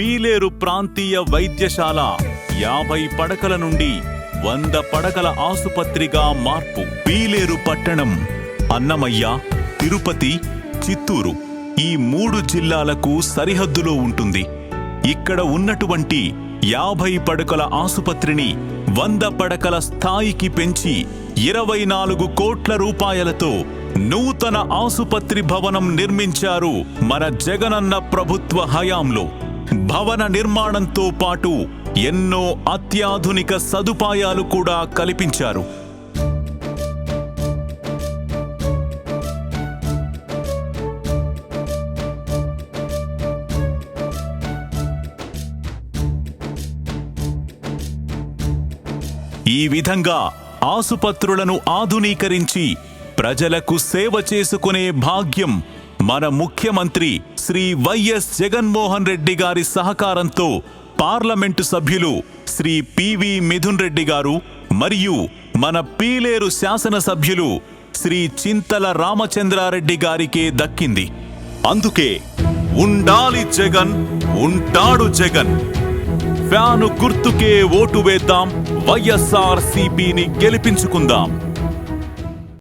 పీలేరు ప్రాంతీయ వైద్యశాల యాభై పడకల నుండి వంద పడకల ఆసుపత్రిగా మార్పు. పీలేరు పట్టణం అన్నమయ్య తిరుపతి చిత్తూరు ఈ మూడు జిల్లాలకు సరిహద్దులో ఉంటుంది. ఇక్కడ ఉన్నటువంటి యాభై పడకల ఆసుపత్రిని వంద పడకల స్థాయికి పెంచి ఇరవై నాలుగు కోట్ల రూపాయలతో నూతన ఆసుపత్రి భవనం నిర్మించారు మన జగనన్న ప్రభుత్వ హయాంలో. భవన నిర్మాణంతో పాటు ఎన్నో అత్యాధునిక సదుపాయాలు కూడా కల్పించారు. ఈ విధంగా ఆసుపత్రులను ఆధునీకరించి ప్రజలకు సేవ చేసుకునే భాగ్యం మన ముఖ్యమంత్రి శ్రీ వైఎస్ జగన్మోహన్ రెడ్డి గారి సహకారంతో పార్లమెంటు సభ్యులు శ్రీ పివి మిథున్ రెడ్డి గారు మరియు మన పీలేరు శాసనసభ్యులు శ్రీ చింతల రామచంద్రారెడ్డి గారికే దక్కింది. అందుకే ఉండాలి జగన్ ఉంటాడు జగన్. ఫ్యాను గుర్తుకే ఓటు వేద్దాం వైఎస్ఆర్ సిపిని గెలిపించుకుందాం.